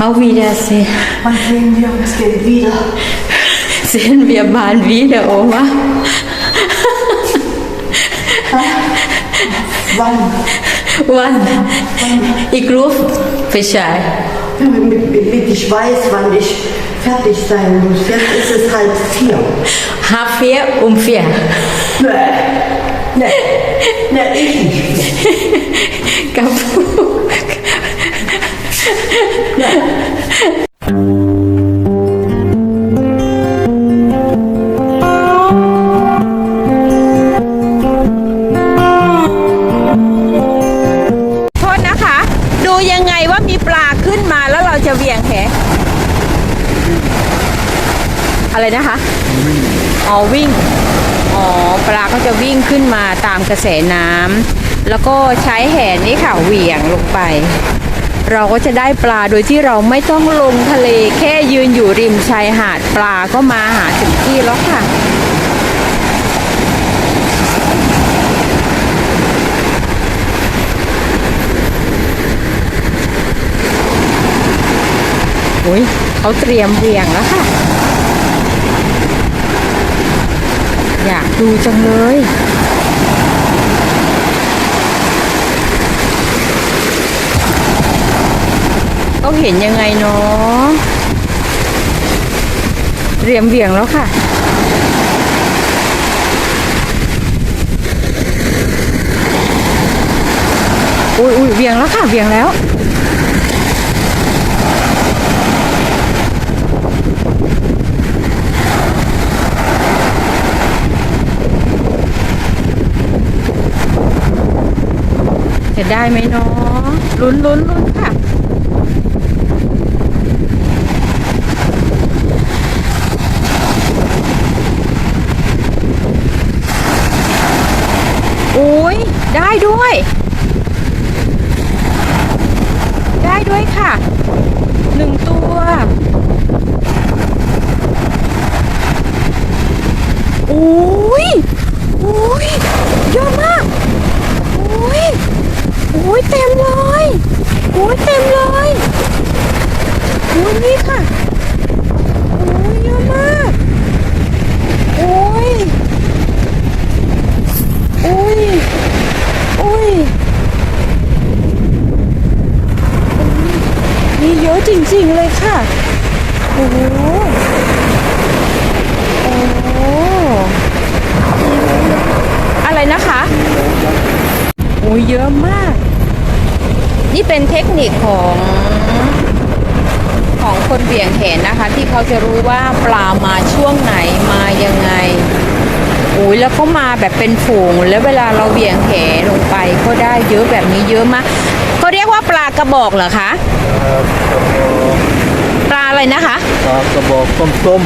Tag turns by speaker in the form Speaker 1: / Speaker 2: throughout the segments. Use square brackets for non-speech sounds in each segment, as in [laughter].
Speaker 1: Auf Wiedersehen.
Speaker 2: Wann sehen wir uns denn wieder?
Speaker 1: Sehen wir bald wieder, Oma.
Speaker 2: Wann?
Speaker 1: Wann? Ich rufe Bescheid.
Speaker 2: Damit ich weiß, wann ich fertig sein muss. Jetzt ist es halb vier.
Speaker 1: Halb vier um vier.
Speaker 2: Nee, nee, nee, ich nicht. [laughs]
Speaker 1: Kamu. โทษนะคะ ดูยังไงว่ามีปลาขึ้นมาแล้วเราจะเหวี่ยงแหอะไรนะคะอ๋อวิ่งอ๋อปลาก็จะวิ่งขึ้นมาตามกระแสน้ำแล้วก็ใช้แหนี่ค่ะเหวี่ยงลงไป เราก็จะได้ปลาโดยที่เราไม่ต้องลงทะเลแค่ยืนอยู่ริมชายหาดปลาก็มาหาถึงที่แล้วค่ะโอ้ยเขาเตรียมเหวี่ยงแล้วค่ะ อยากดูจังเลย ต้องเห็นยังไงเนาะเรียมเวี่ยงแล้วค่ะ อุ้ยอุ้ยเวี่ยงแล้วค่ะเวี่ยงแล้วจะได้ไหมเนาะลุ้นลุ้นลุ้นค่ะ โอ้ยได้ด้วย ได้ด้วยค่ะหนึ่งตัว โอ้ยโอ้ยเยอะมากโอ้ยโอ้ยเต็มเลยโอ้ยเต็มเลยโอ้ยนี่ค่ะโอ้ยเยอะมากโอ้ยโอ้ย ยมีเยอะจริงๆเลยค่ะ โอ้โหโอ้โหอะไรนะคะ โอ้ยเยอะมาก นี่เป็นเทคนิคของของคนเบี่ยงแหนนะคะ ที่เขาจะรู้ว่าปลามาช่วงไหนมายังไง อ้ยแล้วก็มาแบบเป็นฝูง แล้วเวลาเราเบี่ยงแหลงไปก็ได้เยอะแบบนี้เยอะมากเขาเรียกว่าปลากระบอกเหรอคะปลาอะไรนะคะ
Speaker 3: ปลากระบอกต้ม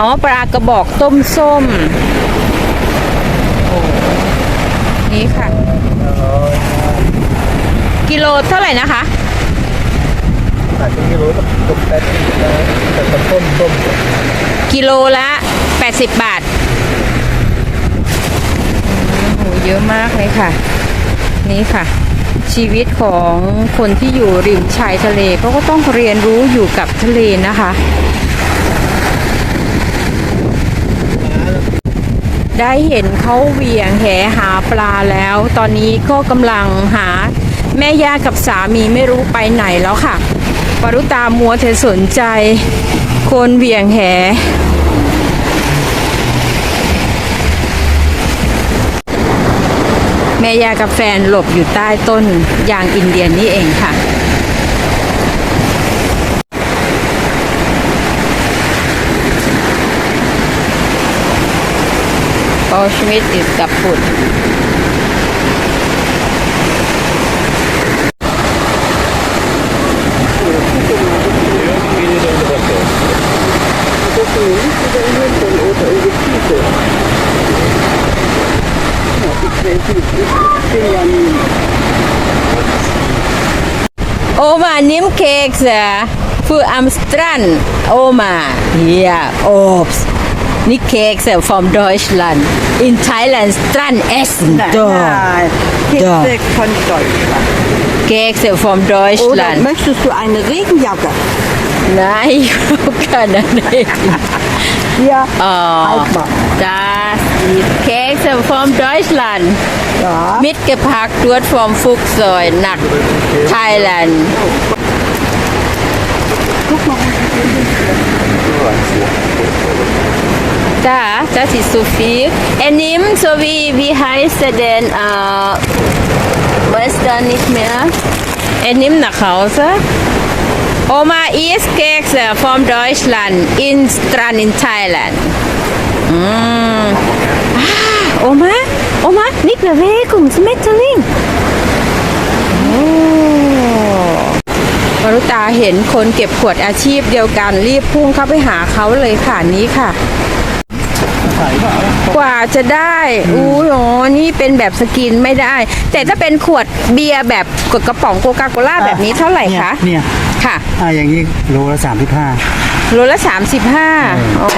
Speaker 1: อ๋อปลากระบอกต้มส้มโอ้นี่ค่ะ กิโลเท่าไหร่นะคะ
Speaker 3: ๆอาจจะไม่รู้ต้มแป๊ดนะแต่ต้มต้มต้ม
Speaker 1: กิโลละ80บาทโอ้โห เยอะมากเลยค่ะ นี่ค่ะ ชีวิตของคนที่อยู่ริมชายทะเลเขาก็ต้องเรียนรู้อยู่กับทะเลนะคะ ได้เห็นเขาเวียงแหหาปลาแล้ว ตอนนี้ก็กำลังหาแม่ย่ากับสามีไม่รู้ไปไหนแล้วค่ะปรุตามัวเธอสนใจ คนเวียงแห แม่ยากับแฟนหลบอยู่ใต้ต้นยางอินเดียนนี่เองค่ะปอชมิ Oma, nimm Kekse für am Strand. Oma, ja, Obst. Nicht Kekse vom Deutschland. In Thailand Strand essen.
Speaker 2: Nein,
Speaker 1: Doch.
Speaker 2: nein. Kekse Doch. von Deutschland.
Speaker 1: Kekse vom Deutschland.
Speaker 2: Oder möchtest du eine Regenjacke?
Speaker 1: Nein, ich habe keine Regenjacke.
Speaker 2: ja,
Speaker 1: oh,
Speaker 2: halt
Speaker 1: das ist Kekse vom Deutschland.
Speaker 2: Ja.
Speaker 1: mitgepackt dort vom Flugzeug nach Thailand. Da, das ist zu viel. Er nimmt so wie, wie heißt er denn, äh, weiß da nicht mehr. Er nimmt nach Hause. Oma isst Kekse von Deutschland in Strand in Thailand. Mm. Ah, Oma, Oma, nicht Bewegung, Schmetterling. มารุตาเห็นคนเก็บขวดอาชีพเดียวกันรีบพุ่งเข้าไปหาเขาเลยค่ะนี้ค่ะ
Speaker 3: ขายเปล่าก
Speaker 1: ว่าจะได้อู้ยอ๋อนี่เป็นแบบสกินไม่ได้ แต่ถ้าเป็นขวดเบียร์แบบกดกระป๋องโคคาโคล่าแบบนี้เท่าไหร่คะ
Speaker 3: เนี่ย
Speaker 1: ค่ะ
Speaker 3: อ่าอย่างนี้โลละสามสิบห้า
Speaker 1: โลละ35อ๋อ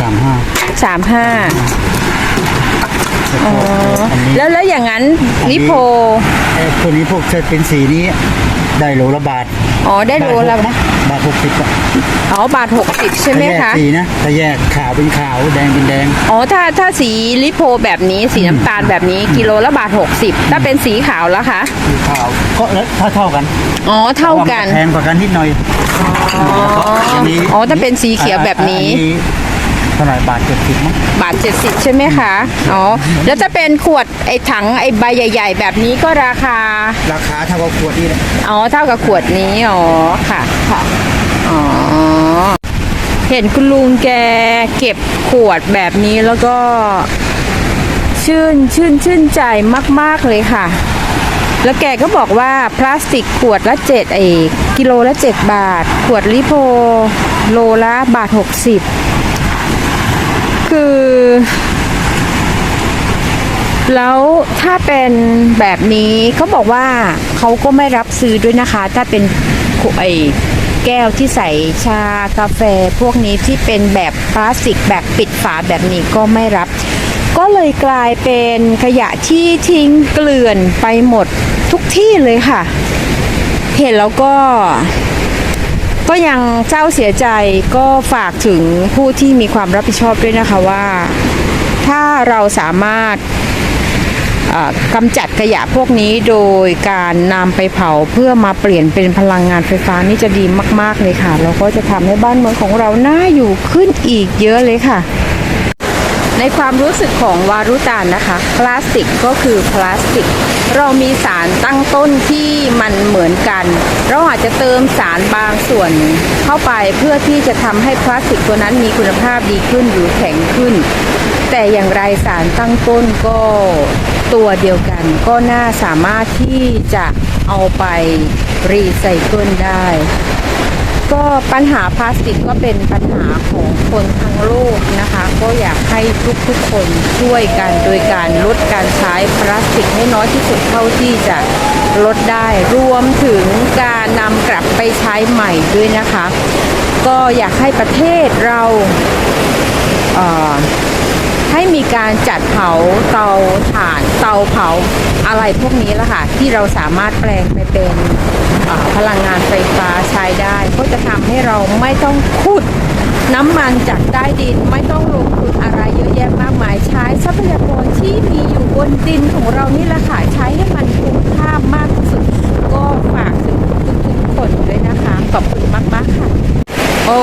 Speaker 3: สามห้า
Speaker 1: 35อ๋อ
Speaker 3: อันนี้
Speaker 1: แล้วแล้วอย่างนั้นลิโพ
Speaker 3: ไอ้ตัวนี้พวกเชิดเป็นสีนี้ได้โลละบาท
Speaker 1: อ๋อได้โลละ
Speaker 3: บาทหกนะบาทหกสิบอะ
Speaker 1: อ๋อบาท60ใช่ไหม
Speaker 3: ถ้าแยก
Speaker 1: คะ
Speaker 3: สีนะถ้าแยกขาวเป็นขาวแดงเป็นแดง
Speaker 1: อ๋อถ้าถ้าสีลิโพแบบนี้สีน้ำตาลแบบนี้กิโลละบาท60ถ้าเป็นสีขาวแล้วคะ
Speaker 3: สีขาวก็แล้วเท่าเท่าๆกัน
Speaker 1: อ๋อเท่ากัน
Speaker 3: แพงกว่ากันนิดหน่อย
Speaker 1: อ๋ออ๋อถ้าเป็นสีเขียวแบบนี้
Speaker 3: อั เท่าไหร่บาทเจ็ดสิบมั้ง
Speaker 1: บาท 70 ใช่ไหมคะ อ๋อ แล้วถ้าเป็นขวดไอ้ถังไอ้ใบใหญ่ ๆ แบบนี้ก็ราคา
Speaker 3: ราคาเท่ากับขวดนี่แหละ
Speaker 1: อ๋อ เท่ากับขวดนี้ อ๋อ ค่ะ ค่ะ อ๋อ เห็นคุณลุงแกเก็บขวดแบบนี้แล้วก็ ชื่นชื่นชื่นใจมาก ๆ เลยค่ะ แล้วแกก็บอกว่าพลาสติกขวดละเจ็ดไอ้กิโลละเจ็ดบาท ขวดลิโพโลละบาทหกสิบ คือ แล้วถ้าเป็นแบบนี้เขาบอกว่าเขาก็ไม่รับซื้อด้วยนะคะ ถ้าเป็นขวไอ้แก้วที่ใส่ชากาแฟพวกนี้ที่เป็นแบบพลาสติกแบบปิดฝาแบบนี้ก็ไม่รับ ก็เลยกลายเป็นขยะที่ทิ้งเกลื่อนไปหมดทุกที่เลยค่ะ เห็นแล้วก็ ก็ยังเศร้าเสียใจก็ฝากถึงผู้ที่มีความรับผิดชอบด้วยนะคะว่า ถ้าเราสามารถกำจัดขยะพวกนี้โดยการนำไปเผาเพื่อมาเปลี่ยนเป็นพลังงานไฟฟ้านี่จะดีมาก ๆ เลยค่ะแล้วก็จะทำให้บ้านเมืองของเราน่าอยู่ขึ้นอีกเยอะเลยค่ะ ในความรู้สึกของวารุตานนะคะ พลาสติกก็คือพลาสติก เรามีสารตั้งต้นที่มันเหมือนกัน เราอาจจะเติมสารบางส่วนเข้าไปเพื่อที่จะทำให้พลาสติกตัวนั้นมีคุณภาพดีขึ้นหรือแข็งขึ้น แต่อย่างไรสารตั้งต้นก็ตัวเดียวกัน ก็น่าสามารถที่จะเอาไปรีไซเคิลได้ ก็ปัญหาพลาสติกก็เป็นปัญหาของคนทั้งโลกนะคะ ก็อยากให้ทุกๆคนช่วยกันโดยการลดการใช้พลาสติกให้น้อยที่สุดเท่าที่จะลดได้ รวมถึงการนำกลับไปใช้ใหม่ด้วยนะคะ ก็อยากให้ประเทศเราเให้มีการจัดเผาเตาถ่านเตาเผาอะไรพวกนี้ละค่ะที่เราสามารถแปลงไปเป็น พลังงานไฟฟ้าใช้ได้ ก็จะทำให้เราไม่ต้องขุดน้ำมันจากใต้ดินไม่ต้องลงทุนอะไรเยอะแยะมากมายใช้ทรัพยากรที่มีอยู่บนดินของเรานี่แหละค่ะใช้ให้มันคุ้มค่ามากที่สุด ก็ฝากถึงทุกๆคนด้วยนะคะ ขอบคุณมากๆค่ะ โอ้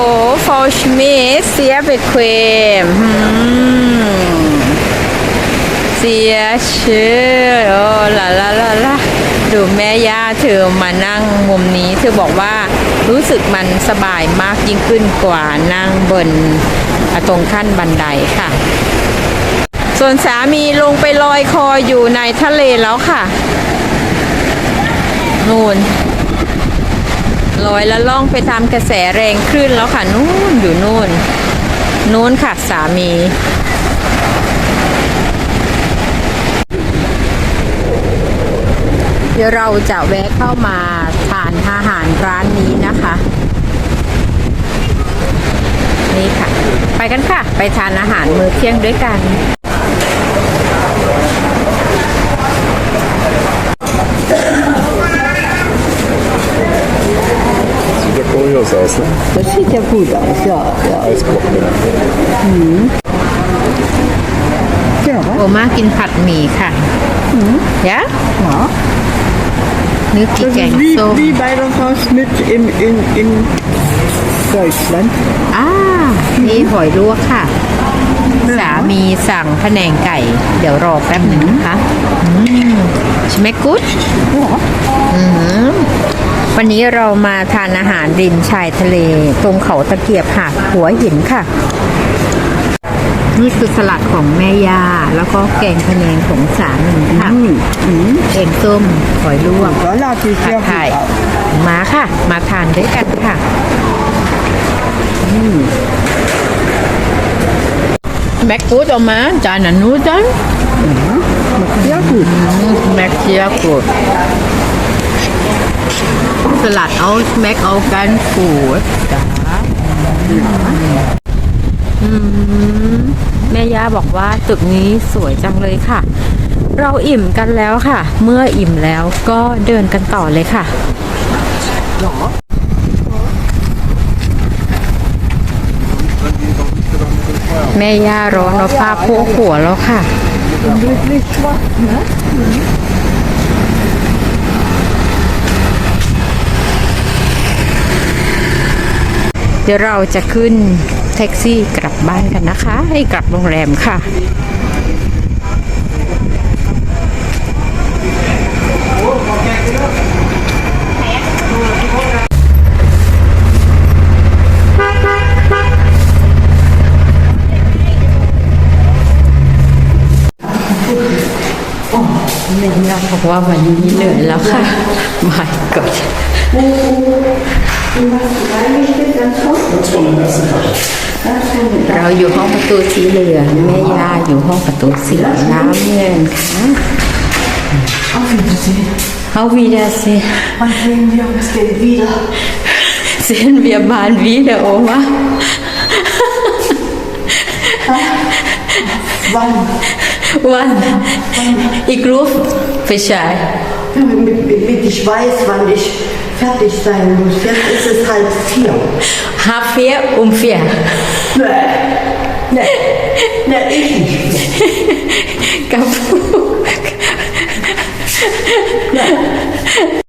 Speaker 1: ฟอลชมิสเสียไปเคมเสียชื่อโอ้ละละละละ ดูแม่ย่าเธอมานั่งมุมนี้ เธอบอกว่ารู้สึกมันสบายมากยิ่งขึ้นกว่านั่งบนอะตรงขั้นบันไดค่ะ ส่วนสามีลงไปลอยคออยู่ในทะเลแล้วค่ะ นู่นลอยแล้วล่องไปตามกระแสแรงคลื่นแล้วค่ะ นู่นอยู่นู่น นู่นค่ะสามี ดี๋ยวเราจะแวะเข้ามาทานอาหารร้านนี้นะคะ นี่ค่ะ ไปกันค่ะ ไปทานอาหารมื้อเที่ยงด้วยกัน
Speaker 4: Sieht ja kurios aus, ne?
Speaker 2: Das sieht ja gut aus, ja. ja.
Speaker 4: Eisblock.
Speaker 1: โอมากินผัดหมี่ค่ะยะ
Speaker 2: ja.
Speaker 1: นึกกี่
Speaker 2: Das
Speaker 1: แกง
Speaker 2: ist wie,
Speaker 1: ส้ม
Speaker 2: wie bei der Frau Schmidt in, in, in Deutschland.
Speaker 1: อ่านี่หอยลวกค่ะ สามีสั่งพะแนงไก่ เดี๋ยวรอแป๊บหนึ่งนะคะใช่ไหมกุ๊ดอืมวันนี้เรามาทานอาหารริมชายทะเล ตรงเขาตะเกียบหาดหัวหินค่ะ นี่คือสลัดของแม่ย่าแล้วก็แกงพะแนงของสามีค่ะแกงส้มหอยลวก
Speaker 2: Salat sieht
Speaker 1: ผัด
Speaker 2: sehr
Speaker 1: ไทย
Speaker 2: gut aus.
Speaker 1: มาค่ะ มาทานด้วยกันค่ะแม็กกูดออกมาจานอันนู้นจัง
Speaker 2: Sehr gut.
Speaker 1: แม็กเชียกูดสลัดเอาแม็กเอากันปูดจ้าอืม แม่ย่าบอกว่าตึกนี้สวยจังเลยค่ะ เราอิ่มกันแล้วค่ะ เมื่ออิ่มแล้วก็เดินกันต่อเลยค่ะแม่ย่าร้อนเอาผ้าโพกหัวแล้วค่ะ เดี๋ยวเราจะขึ้น แท็กซี่กลับบ้านกันนะคะ ให้กลับโรงแรมค่ะแม่ย่าบอกว่าวันนี้เหนื่อยแล้วค่ะไม่กด เราอยู่ห้องประตูสีเหลืองแม่ย่าอยู่ห้องประตูสีน้ำเงินค่ะ
Speaker 2: Auf Wiedersehen.
Speaker 1: เอาวีดาเซ
Speaker 2: Wann sehen wir uns denn wieder?
Speaker 1: เซนเวียบานวีเดโอมา
Speaker 2: Wann?
Speaker 1: วันอีกรูปไปใช้
Speaker 2: Mit, mit, mit, ich weiß, wann ich fertig sein muss. Jetzt ist es halb vier.
Speaker 1: ฮาเฟียอุมเฟีย
Speaker 2: Ne, ne, ich nicht.
Speaker 1: กับ